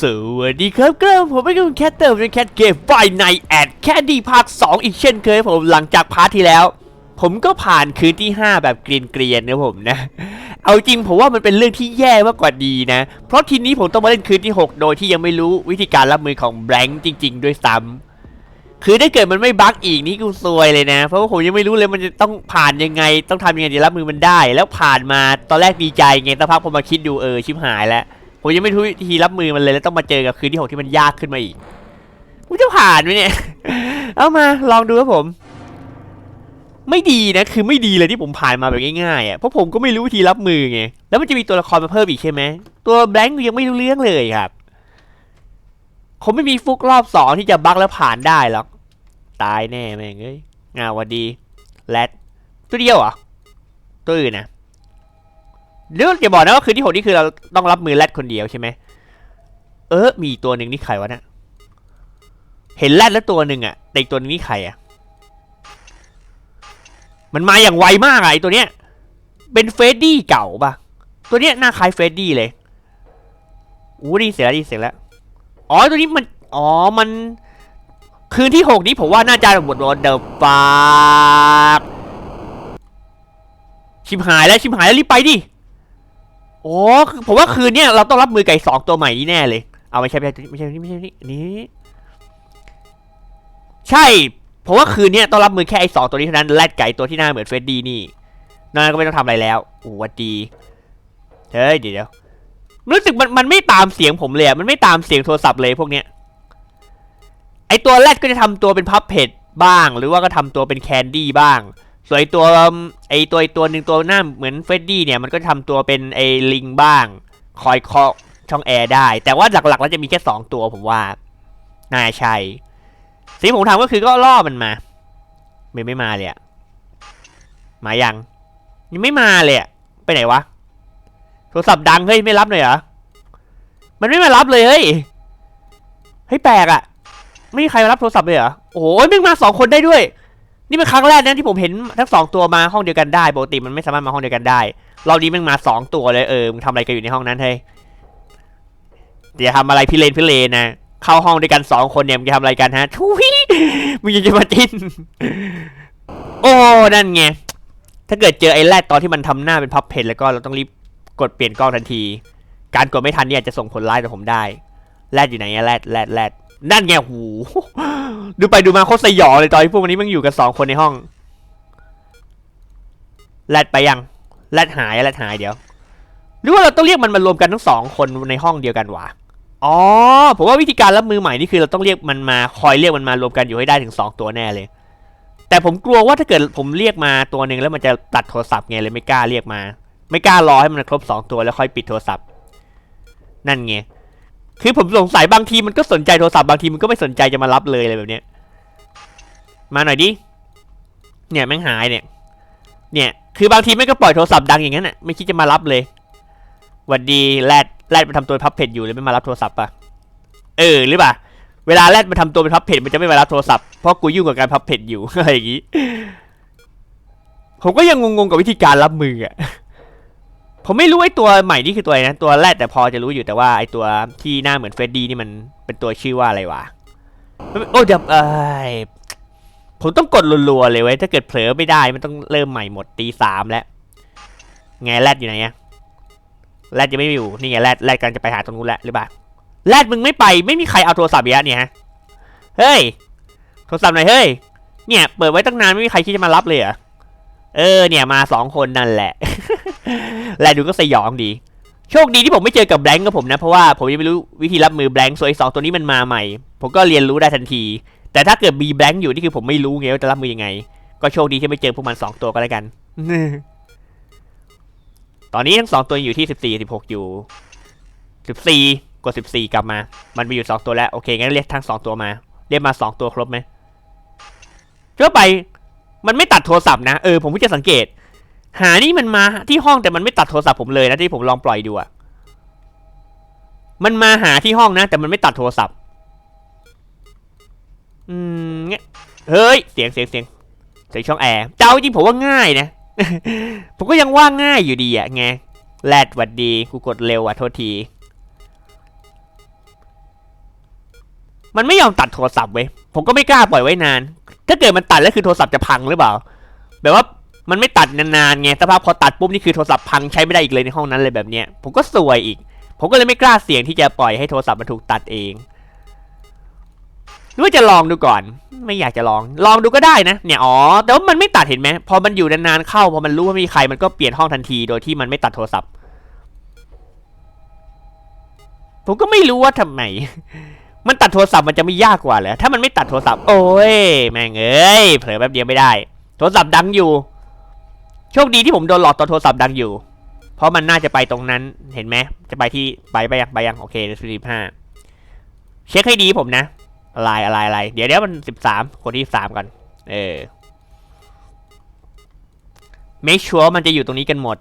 สวัสดีครับก็ผมเป็นคุณแคทเตอร์เป็นแคทเกมไฟในแอดแคดดี้ภาค 2 อีกเช่นเคยผมหลังจากพาร์ทที่แล้ว ผมก็ผ่านคืนที่ 5 แบบเกรียนๆนะผมนะ เอาจริงผมว่ามันเป็นเรื่องที่แย่มากกว่าดีนะ เพราะทีนี้ผมต้องมาเล่นคืนที่ 6 โดยที่ยังไม่รู้วิธีการรับมือของแบงค์จริง ๆ ด้วยซ้ำคือถ้าเกิดมันไม่บั๊กอีกนี่กูซวยเลยนะ เพราะว่าผมยังไม่รู้เลยมันจะต้องผ่านยังไง ต้องทำยังไงถึงรับมือมันได้ แล้วผ่านมาตอนแรกดีใจไงสักพักผมมาคิดดูเออชิบหายแล้ว ผมยังไม่รู้วิธีรับมือมันเลยแล้วต้องมาเจอกับคืนที่หกที่มันยากขึ้นมาอีกผมจะผ่านไหมเนี่ย เอามาลองดูครับผม ไม่ดีนะคือไม่ดีเลยที่ผมผ่านมาแบบง่ายๆอะเพราะผมก็ไม่รู้วิธีรับมือไงแล้วมันจะมีตัวละครมาเพิ่มอีกใช่ไหมตัวแบงค์ยังไม่รู้เรื่องเลยครับผมไม่มีฟุกรอบสองที่จะบักแล้วผ่านได้หรอกตายแน่แม่งเอ้ยงาหวัดดีแรดตัวเดียวเหรอตัวอื่นนะ เรื่องอย่าบอกนะว่าคืนที่หกนี่คือเราต้องรับมือแรดคนเดียวใช่ไหมเออ มีตัวหนึ่งนี่ใครวะเนะเห็นแรดแล้วตัวหนึ่งอะแต่อีกตัวนึงนี่ใครอะมันมาอย่างไวมากอะไอตัวเนี้ย เป็นเฟดดี้เก่าปะตัวเนี้ยหน้าคล้ายเฟดดี้เลยอู้ดีเสียงแล้วดีเสียงแล้วอ๋อตัวนี้มันอ๋อมัน คืนที่หกนี้ผมว่าน่าจะบทโดนเดอะฟากชิมหายแล้วชิมหายแล้วรีบไปดิ โอ้คือผมว่าคืนเนี้ยเราต้องรับมือไก่สองตัวใหม่นี่แน่เลย เอาไม่ใช่ไม่ใช่ไม่ใช่ไม่ใช่นี่นนี้ใช่ผมว่าคืนเนี้ยต้องรับมือแค่ไอ้สองตัวนี้เท่านั้นแรดไก่ตัวที่หน้าเหมือนเฟรดดี้นี่นั่นก็ไม่ต้องทำอะไรแล้วโอ้หวัดดีเฮ้ยเดี๋ยวรู้สึกมันมันไม่ตามเสียงผมเลยอะมันไม่ตามเสียงโทรศัพท์เลยพวกเนี้ยไอตัวแรดก็จะทำตัวเป็นพับเพจบ้าง หรือว่าก็ทำตัวเป็นแคนดี้บ้าง ส่วนไอตัวไอตัวไอตัวหนึ่งตัวหน้าเหมือนเฟดดี้เนี่ยมันก็ทำตัวเป็นไอลิงบ้าง คอยเคาะช่องแอร์ได้ แต่ว่าหลักๆแล้วจะมีแค่สองตัวผมว่าน่าใช่สิ่งผมทำก็คือก็ล่อมันมาไม่ไม่มาเลยอะมายังยังไม่มาเลยอะไปไหนวะโทรศัพท์ดังเฮ้ยไม่รับเลยเหรอมันไม่มารับเลยเฮ้ยเฮ้ยแปลกอะไม่มีใครมารับโทรศัพท์เลยเหรอโอ้ยมึงมาสองคนได้ด้วย นี่เป็นครั้งแรกนะที่ผมเห็นทั้งสองตัวมาห้องเดียวกันได้ปกติมันไม่สามารถมาห้องเดียวกันได้รอบนี้มันมาสองตัวเลยเออมึงทำอะไรกันอยู่ในห้องนั้นเฮ้ยอย่าทำอะไรพิเรนพิเรนนะเข้าห้องด้วยกันสองคนเนี่ยมึงจะทำอะไรกันฮะทุยมึงยังจะมาจิ้นโอ้นั่นไงถ้าเกิดเจอไอ้แรดตอนที่มันทำหน้าเป็นพับเพนแล้วก็เราต้องรีบกดเปลี่ยนกล้องทันที การกดไม่ทันเนี่ยจจะส่งผลร้ายต่อผมได้แรดอยู่ไหนอะแรดแรดแรด นั่นไงหู ดูไปดูมาโคตรสยองเลยตอนที่พวกวันนี้มันอยู่กันสองคนในห้องแรดไปยังแรดหายแรดหายเดี๋ยว หรือว่าเราต้องเรียกมันมารวมกันทั้งสองคนในห้องเดียวกันวะอ๋อผมว่าวิธีการรับมือใหม่นี่คือเราต้องเรียกมันมาคอยเรียกมันมารวมกันอยู่ให้ได้ถึงสองตัวแน่เลย แต่ผมกลัวว่าถ้าเกิดผมเรียกมาตัวหนึ่งแล้วมันจะตัดโทรศัพท์ไงเลยไม่กล้าเรียกมา ไม่กล้ารอให้มันครบสองตัวแล้วค่อยปิดโทรศัพท์ นั่นไง คือผมสงสัยบางทีมันก็สนใจโทรศัพท์บางทีมันก็ไม่สนใจจะมารับเลยอะไรแบบเนี้ย มาหน่อยดิ เนี่ยแม่งหายเนี่ย เนี่ย คือบางทีแม่งก็ปล่อยโทรศัพท์ดังอย่างนั้นน่ะ ไม่คิดจะมารับเลยหวันดีแรดแรดมันทำตัวพับเพจอยู่เลยไม่มารับโทรศัพท์ปะเออหรือเปล่า เวลาแรดมันทำตัวเป็นพับเพจมันจะไม่มารับโทรศัพท์เพราะกูยุ่งกับการพับเพจอยู่อะไรอย่างงี้ ผมก็ยังงงๆกับวิธีการรับมืออะ ผมไม่รู้ไอ้ตัวใหม่นี่คือตัวอะไรนะตัวแรดแต่พอจะรู้อยู่แต่ว่าไอ้ตัวที่หน้าเหมือนเฟรดดี้นี่มันเป็นตัวชื่อว่าอะไรวะโอ้เดี๋ยวเอยผมต้องกดรัวๆเลยเว้ยถ้าเกิดเผลอไม่ได้มันต้องเริ่มใหม่หมดตีสามแล้วไงแรดอยู่ไหนอะแรดยังไม่อยู่นี่ไงแรดแรดกำลังจะไปหาตรงนู้นแล้วหรือเปล่าแรดมึงไม่ไปไม่มีใครเอาโทรศัพท์อีกแล้วเนี่ยฮะเฮ้ยโทรศัพท์หน่อยเฮ้ยเนี่ยเปิดไว้ตั้งนานไม่มีใครคิดจะมารับเลยเหรอ เออเนี่ยมาสองคนนั่นแหละ แลดูก็สยองดี โชคดีที่ผมไม่เจอกับแบงก์กับผมนะ เพราะว่าผมยังไม่รู้วิธีรับมือแบงก์ส่วนอ้สองตัวนี้มันมาใหม่ ผมก็เรียนรู้ได้ทันที แต่ถ้าเกิดมีแบงก์อยู่นี่คือผมไม่รู้ไงว่าจะรับมือยังไง ก็โชคดีที่ไม่เจอพวกมันสองตัวก็แล้วกัน ตอนนี้ทั้งสองตัวอยู่ที่สิบสี่สิบหกอยู่สิบสี่กดสิบสี่กลับมา มันมีอยู่สองตัวแล้วโอเคงั้นเรียกทั้งสองตัวมา เรียกมาสองตัวครบไหมทั่วไป มันไม่ตัดโทรศัพท์นะเออผมเพิ่งจะสังเกต หานี่มันมาที่ห้องแต่มันไม่ตัดโทรศัพท์ผมเลยนะที่ผมลองปล่อยดูอะมันมาหาที่ห้องนะ แต่มันไม่ตัดโทรศัพท์ อืมเงี้ยเฮ้ยเสียงเสียงเสียงเสียงช่องแอร์เจ้าจริงผมว่าง่ายนะ ผมก็ยังว่าง่ายอยู่ดีอะไงแรดหวัดดีกูกดเร็วอะโทษที มันไม่ยอมตัดโทรศัพท์เว้ยผมก็ไม่กล้าปล่อยไว้นาน ถ้าเกิดมันตัดแล้วคือโทรศัพท์จะพังหรือเปล่า แบบว่ามันไม่ตัดนานๆไงสภาพพอตัดปุ๊บนี่คือโทรศัพท์พังใช้ไม่ได้อีกเลยในห้องนั้นเลยแบบเนี้ย ผมก็สวยอีก ผมก็เลยไม่กล้าเสี่ยงที่จะปล่อยให้โทรศัพท์มันถูกตัดเองหรือว่าจะลองดูก่อน ไม่อยากจะลอง ลองดูก็ได้นะ เนี่ย อ๋อ แต่ว่ามันไม่ตัดเห็นไหม พอมันอยู่นานๆเข้า พอมันรู้ว่ามีใคร มันก็เปลี่ยนห้องทันที โดยที่มันไม่ตัดโทรศัพท์ ผมก็ไม่รู้ว่าทำไม มันตัดโทรศัพท์มันจะไม่ยากกว่าเหรอถ้ามันไม่ตัดโทรศัพท์โอ้ยแม่งเอ้ยเผลอแป๊บเดียวไม่ได้ โทรศัพท์ดังอยู่ โชคดีที่ผมโดนหลอกตอนโทรศัพท์ดังอยู่ เพราะมันน่าจะไปตรงนั้นเห็นไหมจะไปที่ไปไปยังไปยังโอเคสิบห้าเช็คให้ดีผมนะอะไรอะไรอะไรเดี๋ยวเดี๋ยวมันสิบสามคนที่สามก่อนเออ make sure มันจะอยู่ตรงนี้กันหมด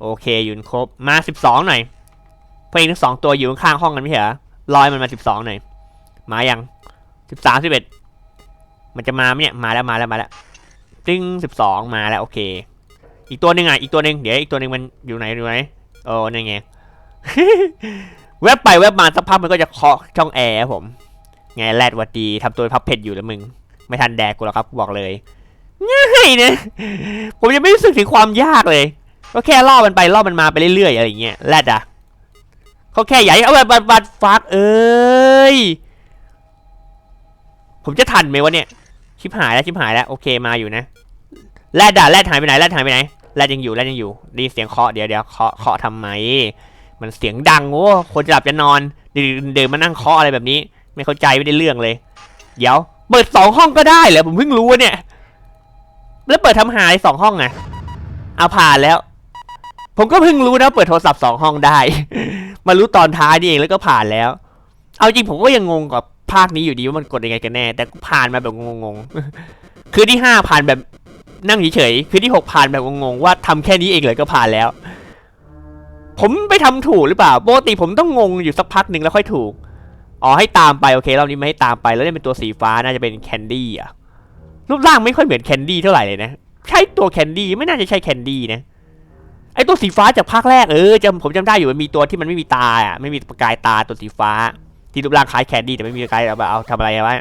โอเคอยู่ครบมาสิบสองหน่อยเพลงทั้งสองตัวอยู่ข้างห้องกันไม่ใช่เหรอ ลอยมันมาสิบสองหน่อยมายังสิบสามสิบเอ็ดมันจะมาไหมเนี่ยมาแล้วมาแล้วมาแล้วตึ้งสิบสองมาแล้วโอเค อีกตัวหนึ่งอะอีกตัวหนึ่งเดี๋ยวอีกตัวหนึ่งมันอยู่ไหนอยู่ไหนโอ้นั่นไงแวบไปแวบมาสักพักมันก็จะเคาะช่องแอร์ผมไงแรดวัดดีทำตัวพับเพชรอยู่แล้วมึง ไม่ทันแดกกูหรอกครับบอกเลยง่ายนะผมยังไม่รู้สึกถึงความยากเลย ก็แค่ล่อมันไปล่อมันมาไปเรื่อยๆอะไรอย่างเงี้ยแรดอะ เขาแค่ใหญ่เอาแบบบัดบัดฟักเอ้ย ผมจะทันไหมวะเนี่ย ชิบหายแล้วชิบหายแล้วโอเคมาอยู่นะแรดอะแรดหายไปไหนแรดหายไปไหนแรดยังอยู่แรดยังอยู่ดีเสียงเคาะเดี๋ยวเดี๋ยวเคาะเคาะทำไม มันเสียงดังโอ้คนจะหลับจะนอนเดินเดินมานั่งเคาะอะไรแบบนี้ ไม่เข้าใจไม่ได้เรื่องเลย เดี๋ยว เปิดสองห้องก็ได้เหรอผมเพิ่งรู้เนี่ย แล้วเปิดทำหายสองห้องไงเอาผ่านแล้ว ผมก็เพิ่งรู้นะเปิดโทรศัพท์สองห้องได้ มารู้ตอนท้ายนี่เองแล้วก็ผ่านแล้ว เอาจริงผมก็ยังงงกับภาคนี้อยู่ดีว่ามันกดยังไงกันแน่ แต่ผ่านมาแบบงงๆ คือที่ห้าผ่านแบบนั่งเฉยๆ คือที่หกผ่านแบบงงๆว่าทำแค่นี้เองเลยก็ผ่านแล้ว ผมไปทำถูกหรือเปล่าปกติผมต้องงงอยู่สักพักหนึ่งแล้วค่อยถูก อ๋อให้ตามไปโอเครอบนี้ไม่ให้ตามไปแล้วได้เป็นตัวสีฟ้าน่าจะเป็นแคนดี้อะรูปร่างไม่ค่อยเหมือนแคนดี้เท่าไหร่เลยนะ ใช่ตัวแคนดี้ไม่น่าจะใช่แคนดี้นะ ไอตัวสีฟ้าจากภาคแรกเออจำผมจำได้อยู่มันมีตัวที่มันไม่มีตาอะไม่มีประกายตาตัวสีฟ้า ที่รูปร่างคล้ายแคนดี้แต่ไม่มีประกายเอาเอาทำอะไรวะ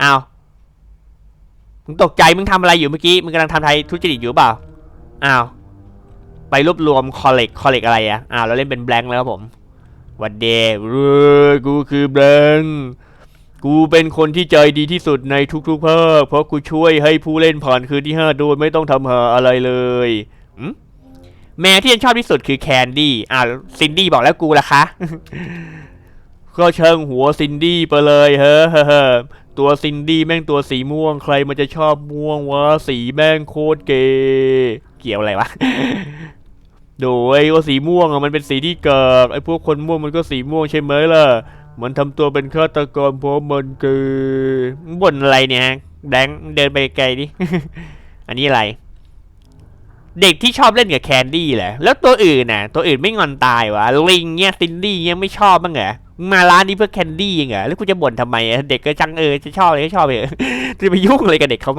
เอามึงตกใจมึงทำอะไรอยู่เมื่อกี้มึงกำลังทำไทยทุจริตอยู่เปล่าอ้าวไปรวบรวมคอลเลกคอลเลกอะไรอะอ้าวเราเล่นเป็นแบงค์แล้วครับผมวันเดย์เอกูคือแบงค์กูเป็นคนที่ใจดีที่สุดในทุกๆภาคเพราะกูช่วยให้ผู้เล่นผ่านคืนที่ห้าโดยไม่ต้องทำหาอะไรเลยอืม แมวที่ฉันชอบที่สุดคือแคนดี้อ่าซินดี้บอกแล้วกูล่ะคะก็เชิงหัวซินดี้ไปเลยเฮ้อเฮ้อเฮ้อตัวซินดี้แม่งตัวสีม่วงใครมันจะชอบม่วงวะสีแม่งโคตรเกเกี่ยวอะไรวะโดยว่าสีม่วงอะมันเป็นสีที่เกากไอ้พวกคนม่วงมันก็สีม่วงใช่ไหมล่ะมันทำตัวเป็นฆาตกรเพราะมันเกย์บ่นอะไรเนี่ยแดงเดินไปไกลดิอันนี้อะไร เด็กที่ชอบเล่นกับแคนดี้แหละ แล้วตัวอื่นน่ะ ตัวอื่นไม่งอนตายวะลิงเนี่ยซินดี้ยังไม่ชอบบ้างเหรอมาร้านนี้เพื่อแคนดี้ยังเหรอแล้วกูจะบ่นทำไมอะเด็กก็จังเออจะชอบอะไรก็ชอบเลยจะไปยุ่งอะไรกับเด็กเขา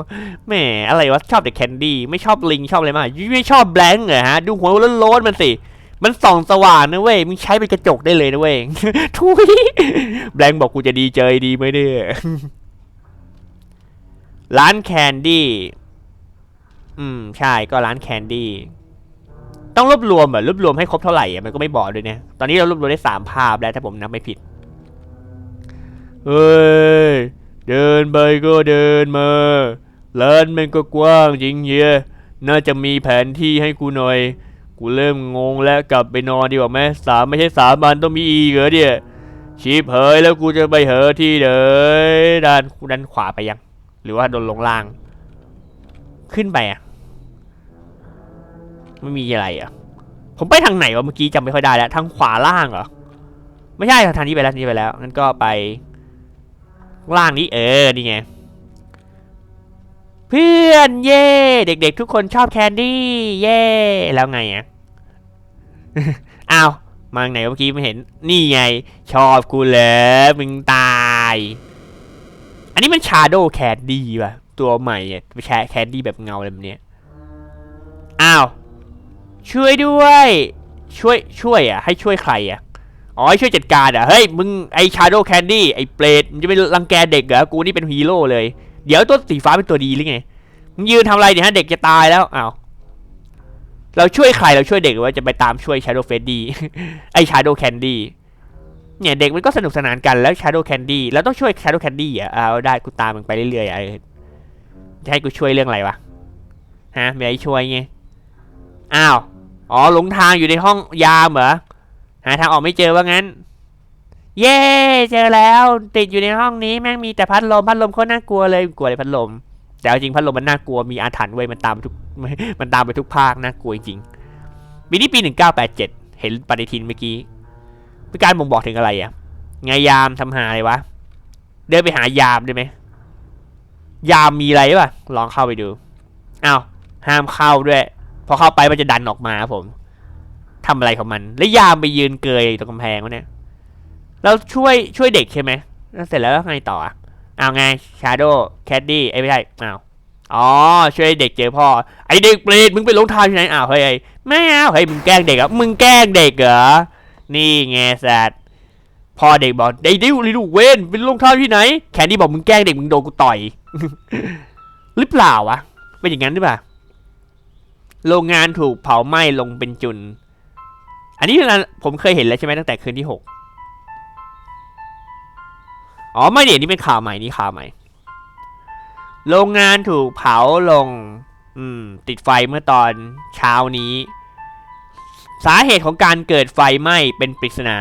แหมอะไรวะชอบแต่แคนดี้ไม่ชอบลิงชอบอะไรมากไม่ชอบแบงค์เหรอฮะดูหัวโล้นๆมันสิมันส่องสว่างนะเว้ยมึงใช้เป็นกระจกได้เลยนะเว้ยทุยแบงค์บอกกูจะดีใจดีไหมเนี่ยร้านแคนดี้ อืมใช่ก็ร้านแคนดี้ต้องรวบรวมแบบรวบรวมให้ครบเท่าไหร่อะมันก็ไม่บอกด้วยเนี่ยตอนนี้เรารวบรวมได้สามภาพแล้วถ้าผมนับไม่ผิดเฮ้ยเดินไปก็เดินมาร้านมันก็กว้างจริงเฮียน่าจะมีแผนที่ให้กูหน่อย กูเริ่มงงแล้วกลับไปนอนดีกว่าไหมสามไม่ใช่สามวันต้องมีอีกเหรอเนี่ยชีพเฮยแล้วกูจะไปเหอที่เดยด้านด้านขวาไปยัง หรือว่าโดนลงล่าง ขึ้นไปอะ ไม่มีอะไรอะ ผมไปทางไหนวะเมื่อกี้จำไม่ค่อยได้แล้ว ทางขวาล่างเหรอ ไม่ใช่ทางนี้ไปแล้วนี้ไปแล้ว งั้นก็ไป ล่างนี้เออ นี่ไง เพื่อนเย่เด็กๆ ทุกคนชอบแคนดี้เย่แล้วไงอะ อ้าวมาไหนเมื่อกี้ไม่เห็น นี่ไง ชอบกูเลยมึงตาย อันนี้มันชาโดแคดดี้ป่ะ ตัวใหม่อะแคแคดดี้แบบเงาอะไรแบบเนี้ยอ้าว ช่วยด้วย ช่วยช่วยอะ ให้ช่วยใครอะอ๋อให้ช่วยจัดการอะเฮ้ยมึงไอชาโดว์แคนดี้ไอเปรตมึงจะไปรังแกเด็กเหรอกูนี่เป็นฮีโร่เลย เดี๋ยวตัวสีฟ้าเป็นตัวดีหรือไงมึงยืนทำอะไรเนี่ยฮะเด็กจะตายแล้วอ้าวเราช่วยใครเราช่วยเด็กหรือว่าจะไปตามช่วยชาโดว์เฟดดี้ไอชาโดว์แคนดี้เนี่ยเด็กมันก็สนุกสนานกันแล้วชาโดว์แคนดี้แล้วต้องช่วยชาโดว์แคนดี้อะเอาได้กูตามมึงไปเรื่อยๆอะจะให้กูช่วยเรื่องอะไรวะฮะมีอะไรช่วยไงอ้าว อ๋อหลงทางอยู่ในห้องยามเหรอหาทางออกไม่เจอว่างั้น เย้เจอแล้วติดอยู่ในห้องนี้แม่งมีแต่พัดลมพัดลมโคตรน่ากลัวเลยกลัวเลยพัดลม แต่เอาจริงพัดลมมันน่ากลัวมีอาถรรพ์เว้ยมันตามไปทุกมันตามไปทุกภาคน่ากลัวจริงปีนี้ปีหนึ่งเก้าแปดเจ็ดเห็นปฏิทินเมื่อกี้เป็นการบ่งบอกถึงอะไรอะไงยามทำหาอะไรวะเดินไปหายามได้ไหมยามมีอะไรวะลองเข้าไปดูอ้าวห้ามเข้าด้วย พอเข้าไปมันจะดันออกมาผมทำอะไรของมัน แล้วยามไปยืนเกยอยู่ตรงกำแพงวะเนี่ยเราช่วยช่วยเด็กใช่ไหมแล้วเสร็จแล้วไงต่ออะเอาไงชาโดแคดดี้ไอ้ไม่ใช่อ้าวอ๋อช่วยเด็กเจอพ่อไอเด็กเปรตมึงไปลงทางที่ไหนอ้าวเฮ้ยไม่เอาเฮ้ยมึงแกล้งเด็กอะมึงแกล้งเด็กเหรอนี่ไงสัตว์พ่อเด็กบอกไอ้ดิวลิลูกเวนเป็นลงทางที่ไหน แคนดี้บอกมึงแกล้งเด็กมึงโดนกูต่อยหรือเปล่าวะเป็นอย่างนั้นหรือเปล่า โรงงานถูกเผาไหม้ลงเป็นจุน อันนี้ผมเคยเห็นแล้วใช่ไหมตั้งแต่คืนที่หกอ๋อไม่เดี๋ยวนี้เป็นข่าวใหม่นี่ข่าวใหม่ โรงงานถูกเผาลง อืม ติดไฟเมื่อตอนเช้านี้ สาเหตุของการเกิดไฟไหม้เป็นปริศนา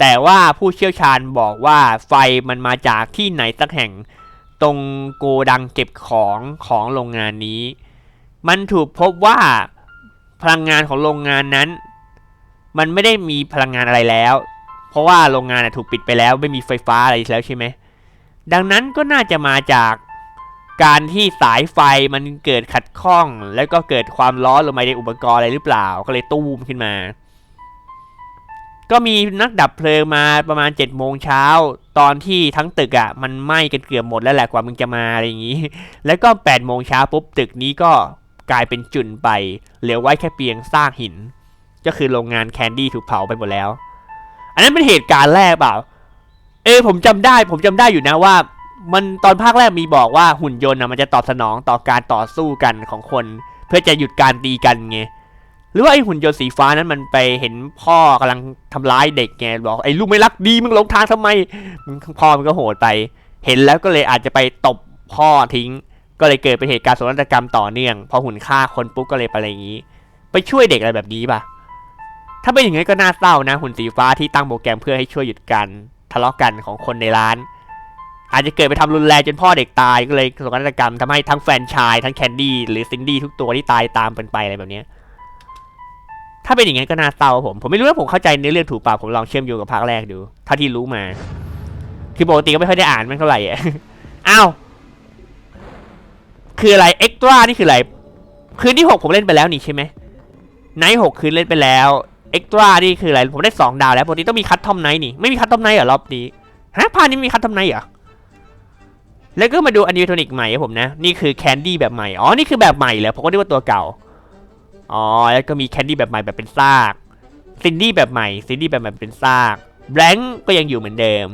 แต่ว่าผู้เชี่ยวชาญบอกว่าไฟมันมาจากที่ไหนสักแห่ง ตรงโกดังเก็บของของโรงงานนี้ มันถูกพบว่าพลังงานของโรงงานนั้น มันไม่ได้มีพลังงานอะไรแล้ว เพราะว่าโรงงานถูกปิดไปแล้ว ไม่มีไฟฟ้าอะไรแล้วใช่ไหมดังนั้นก็น่าจะมาจากการที่สายไฟมันเกิดขัดข้อง แล้วก็เกิดความร้อนลงมาในอุปกรณ์อะไรหรือเปล่า ก็เลยตูมขึ้นมา ก็มีนักดับเพลิงมาประมาณ7จ็ดโมงเช้า ตอนที่ทั้งตึกอะ่ะ มันไหม้กันเกือบหมดแล้วแหละกว่ามึงจะมาอะไรอย่างนี้ แล้วก็8ปดโมงเช้าปุ๊บตึกนี้ก็ กลายเป็นจุนไป เหลือไว้แค่เพียงซากหิน ก็คือโรงงานแคนดี้ถูกเผาไปหมดแล้ว อันนั้นเป็นเหตุการณ์แรกเปล่า เออผมจำได้ ผมจำได้อยู่นะว่า มันตอนภาคแรกมีบอกว่าหุ่นยนต์นะมันจะตอบสนองต่อการต่อสู้กันของคน เพื่อจะหยุดการตีกันไงหรือว่าไอหุ่นยนต์สีฟ้านั้นมันไปเห็นพ่อกำลังทำร้ายเด็กไงบอกไอ้ลูกไม่รักดีมึงหลงทางทำไมมึงพ่อมันก็โหดไป เห็นแล้วก็เลยอาจจะไปตบพ่อทิ้ง ก็เลยเกิดเป็นเหตุการณ์โศกนาฏกรรมต่อเนื่อง พอหุ่นฆ่าคนปุ๊บก็เลยไปอะไรอย่างนี้ ไปช่วยเด็กอะไรแบบนี้ป่ะถ้าเป็นอย่างนี้ก็น่าเศร้านะหุ่นสีฟ้าที่ตั้งโปรแกรมเพื่อให้ช่วยหยุดกันทะเลาะกันของคนในร้าน อาจจะเกิดไปทำรุนแรงจนพ่อเด็กตายก็เลยโศกนาฏกรรมทำให้ทั้งแฟนชายทั้งแคนดี้หรือซินดี้ทุกตัวที่ตายตามเป็นไปอะไรแบบนี้ถ้าเป็นอย่างนั้นก็น่าเศร้าผม ผมไม่รู้ว่าผมเข้าใจในเรื่องถูกเปล่าผมลองเชื่อมโยงกับภาคแรกดูเท่าที่รู้มา คือปกติก็ไม่ค่อยได้อ่านมันเท่าไหร่อะอ้าว คืออะไรเอ็กตร้านี่คืออะไรคืนที่หกผมเล่นไปแล้วนี่ใช่ไหมไนท์หกคืนเล่นไปแล้วเอ็กตร้านี่คืออะไรผมได้สองดาวแล้วปกติต้องมีคัตทอมไนท์นี่ไม่มีคัตทอมไนท์เหรอรอบนี้ฮะพานี้มีคัตทอมไนท์เหรอแล้วก็มาดูอนิเมทอนิกใหม่ครับผมนะ นี่คือแคนดี้แบบใหม่ อ๋อ นี่คือแบบใหม่เหรอผมก็นึกว่าตัวเก่า อ๋อ แล้วก็มีแคนดี้แบบใหม่แบบเป็นซากซินดี้แบบใหม่ซินดี้แบบใหม่เป็นซากแบงก์ก็ยังอยู่เหมือนเดิม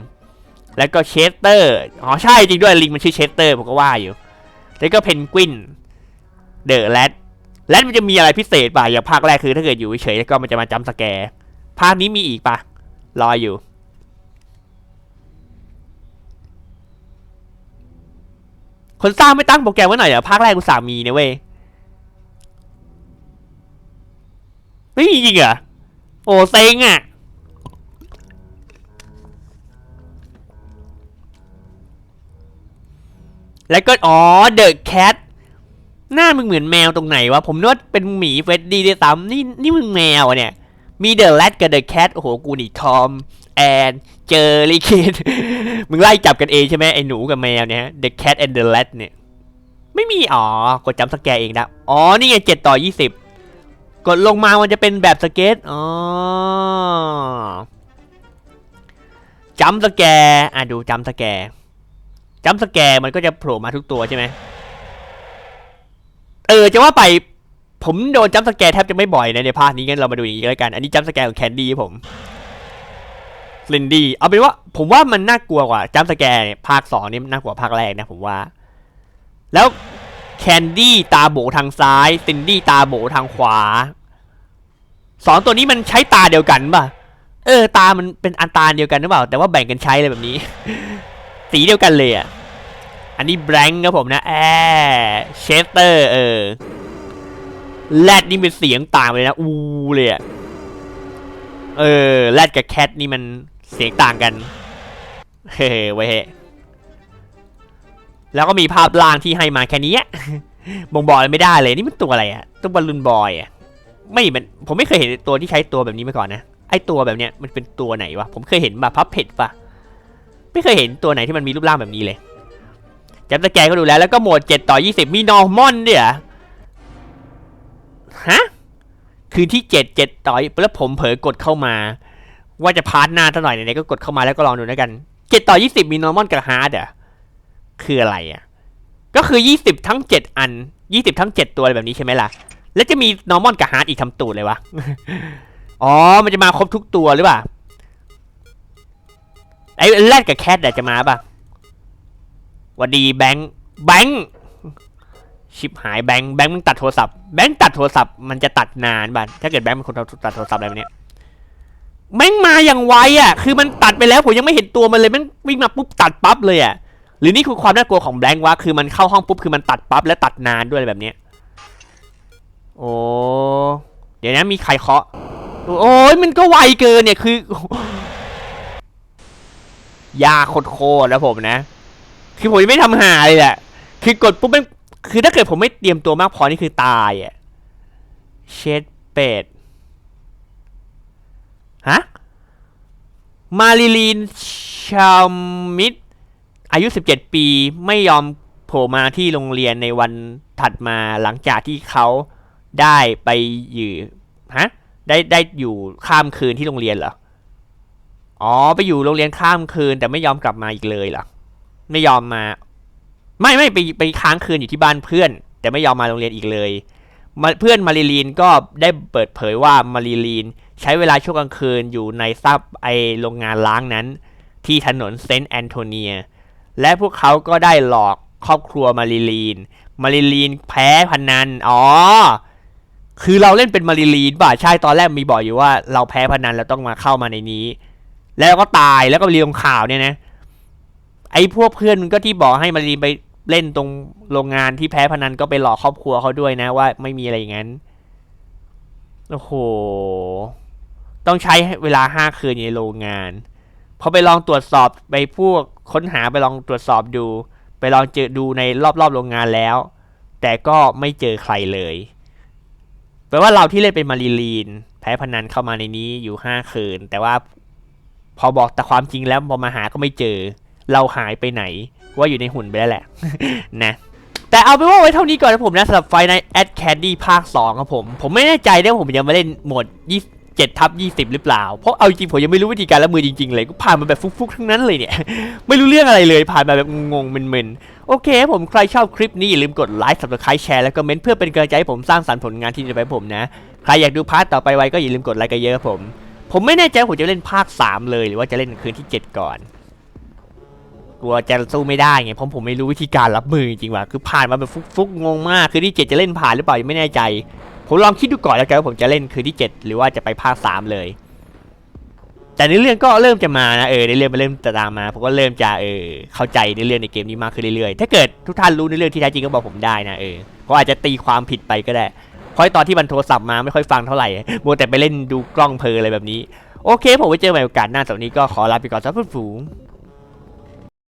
แล้วก็เชสเตอร์ อ๋อ ใช่จริงด้วยลิงมันชื่อเชสเตอร์ผมก็ว่าอยู่ แล้วก็เพนกวิน เดอะแรดแรดมันจะมีอะไรพิเศษป่ะอย่างภาคแรกคือถ้าเกิดอยู่เฉยแล้วก็มันจะมาจำสแกร์ภาคนี้มีอีกป่ะ รออยู่ คนสร้างไม่ตั้งโปรแกรมไว้หน่อยเหรอภาคแรกกูสามีนะเว้ย ไม่มีจริงเหรอ โอ้เซ็งอะ แล้วก็อ๋อเดอะแคทหน้ามึงเหมือนแมวตรงไหนวะ ผมนึกว่าเป็นหมีเฟรดดี้ด้วยซ้ำนี่นี่มึงแมวเนี่ย มีเดอะแรดกับเดอะแคทโอ้โห กูนี่ทอม แอนเจอรี่คิดมึงไล่จับกันเองใช่ไหมไอ้หนูกับแมวเนี่ย The Cat and the Rat เนี่ย ไม่มี อ๋อ กดจำสแกเองนะ อ๋อ นี่ไงเจ็ดต่อยี่สิบกดลงมามันจะเป็นแบบสเก็ต อ๋อจำสแกอะดูจำสแกร์ จำสแกร์มันก็จะโผล่มาทุกตัวใช่ไหมเออจะว่าไปผมโดนจำสแกร์แทบจะไม่บ่อยนะในภาคนี้งั้นเรามาดูอย่างนี้ก็แล้วกัน อันนี้จำสแกร์ของแคนดี้ผมลินดี้เอาเป็นว่า ผมว่ามันน่ากลัวกว่าจัมป์สแกร์เนี่ยภาคสองนี่น่ากลัวภาคแรกนะผมว่า แล้วแคนดี้ตาโบทางซ้ายซินดี้ตาโบทางขวาสองตัวนี้มันใช้ตาเดียวกันป่ะ เออ ตามันเป็นอันตาเดียวกันหรือเปล่า แต่ว่าแบ่งกันใช้เลยแบบนี้ สีเดียวกันเลยอะ อันนี้แบงค์ครับผมนะแอร์เชสเตอร์เออแรดนี่เป็นเสียงต่างเลยนะอูเลยอะเออแรดกับแคทนี่มันเสียงต่างกัน เฮ้ยเว้ยแล้วก็มีภาพล่างที่ให้มาแค่นี้บ่งบอกอะไรไม่ได้เลยนี่มันตัวอะไรอะตัวบอลลูนบอยอะไม่มันผมไม่เคยเห็นตัวที่ใช้ตัวแบบนี้มาก่อนนะไอตัวแบบเนี้ยมันเป็นตัวไหนวะผมเคยเห็นแบบพับเพจปะ ไม่เคยเห็นตัวไหนที่มันมีรูปร่างแบบนี้เลยจับตะแกรงก็ดูแล้วแล้วก็โหมด 7 ต่อ 20 มีนอร์มอนด้วยเหรอฮะคืนที่ 7 7 ต่อแล้วผมเผลอกดเข้ามา ว่าจะพาร์ทหน้าเท่าไหร่ไหนๆก็กดเข้ามาแล้วก็ลองดูแล้วกัน 7 ต่อ 20 มีนอร์มอนกับฮาร์ดอะคืออะไรอะก็คือ 20 ทั้ง 7 อัน 20 ทั้ง 7 ตัวอะไรแบบนี้ใช่ไหมล่ะ แล้วจะมีนอร์มอนกับฮาร์ดอีกทำตูดเลยวะ อ๋อ มันจะมาครบทุกตัวหรือเปล่า อ้แรดกับแคทอะจะมาป่ะวัดดีแบงค์แบงค์ชิบหายแบงค์แบงค์มึงตัดโทรศัพท์แบงค์ตัดโทรศัพท์มันจะตัดนานบ้านถ้าเกิดแบงค์เป็นคนตัดโทรศัพท์อะไรแบบเนี้ยแม่งมาอย่างไวอะ คือมันตัดไปแล้วผมยังไม่เห็นตัวมันเลยแม่งวิ่งมาปุ๊บตัดปั๊บเลยอะ หรือนี่คือความน่ากลัวของแบงค์วะคือมันเข้าห้องปุ๊บคือมันตัดปั๊บและตัดนานด้วยอะไรแบบเนี้ยโอ้เดี๋ยวนะมีใครเคาะโอ้ยมันก็ไวเกินเนี่ยคือ ยาโคตรๆแล้วผมนะ คือผมยังไม่ทำหาเลยแหละคือกดปุ๊บมันคือถ้าเกิดผมไม่เตรียมตัวมากพอนี่คือตายอะเชดเป็ดฮะมาริลีนชามิดอายุ 17 ปีไม่ยอมโผล่มาที่โรงเรียนในวันถัดมาหลังจากที่เขาได้ไปอยู่ฮะได้ได้อยู่ข้ามคืนที่โรงเรียนเหรอ อ๋อ ไปอยู่โรงเรียนข้ามคืน แต่ไม่ยอมกลับมาอีกเลยเหรอ ไม่ยอมมา ไม่ไม่ไปไปค้างคืนอยู่ที่บ้านเพื่อน แต่ไม่ยอมมาโรงเรียนอีกเลยมาเพื่อนมาริลีนก็ได้เปิดเผยว่ามาริลีนใช้เวลาช่วงกลางคืนอยู่ในซับไอโรงงานล้างนั้น ที่ถนนเซนต์แอนโทเนีย และพวกเขาก็ได้หลอกครอบครัวมาริลีน มาริลีนแพ้พนัน อ๋อ คือเราเล่นเป็นมาริลีนป่ะ ใช่ ตอนแรกมีบอกอยู่ว่าเราแพ้พนันเราต้องมาเข้ามาในนี้ แล้วก็ตายแล้วก็เรียงข่าวเนี่ยนะไอ้พวกเพื่อนมันก็ที่บอกให้มารีนไปเล่นตรงโรงงานที่แพ้พนันก็ไปหลอกครอบครัวเขาด้วยนะว่าไม่มีอะไรอย่างนั้นโอ้โห ต้องใช้เวลาห้าคืนในโรงงานพอไปลองตรวจสอบไปพวกค้นหาไปลองตรวจสอบดู ไปลองเจอดูในรอบๆโรงงานแล้ว แต่ก็ไม่เจอใครเลยแปลว่าเราที่เล่นเป็นมารีลีน แพ้พนันเข้ามาในนี้อยู่ห้าคืน แต่ว่า พอบอกแต่ความจริงแล้วพอมาหาก็ไม่เจอ เราหายไปไหน ว่าอยู่ในหุ่นไปแล้วแหละ นะแต่เอาเป็นว่าไว้เท่านี้ก่อนนะผมนะสำหรับไฟในแอดแคนดี้ภาค 2 ครับผม ผมไม่แน่ใจนะว่าผมยังไมาเล่นโหมด27ทับ20 หรือเปล่า เพราะเอาจริงผมยังไม่รู้วิธีการละมือจริงๆ เลยก็ผ่านมาแบบฟุกๆ ทั้งนั้นเลยเนี่ย ไม่รู้เรื่องอะไรเลยผ่านมาแบบงงๆมึนๆ โอเคผมใครชอบคลิปนี้อย่าลืมกดไลค์ subscribe แชร์แล้วก็เมนต์เพื่อเป็นกำลังใจให้ผมสร้างสรรค์ผลงานที่จะไปผมนะ ใครอยากดูพาร์ทต่อไปไว้ก็อย่าลืมกดไลค์กันเยอะผม ผมไม่แน่ใจว่าผมจะเล่นภาค 3 เลยหรือว่าจะเล่นคืนที่ 7 ก่อน กลัวจะสู้ไม่ได้ไงเพราะผมไม่รู้วิธีการรับมือจริงๆว่ะคือผ่านมาแบบฟุกๆงงมากคือที่เจ็ดจะเล่นผ่านหรือเปล่ายังไม่แน่ใจ ผมลองคิดดูก่อนแล้วกันว่าผมจะเล่นคืนที่ 7 หรือว่าจะไปภาค 3 เลย แต่ในเรื่องก็เริ่มจะมานะเออในเรื่องมันเริ่มจะตามมาผมก็เริ่มจะเออเข้าใจในเรื่องในเกมนี้มากขึ้นเรื่อยๆถ้าเกิดทุกท่านรู้ในเรื่องที่แท้จริงก็บอกผมได้นะเออเพราะอาจจะตีความผิดไปก็ได้ เพราะตอนที่มันโทรศัพท์มาไม่ค่อยฟังเท่าไหร่มัวแต่ไปเล่นดูกล้องเพลอะไรแบบนี้ โอเค ผมไว้เจอใหม่โอกาสหน้าสำหรับวันนี้ก็ขอลาไปก่อนครับเพื่อนฝูง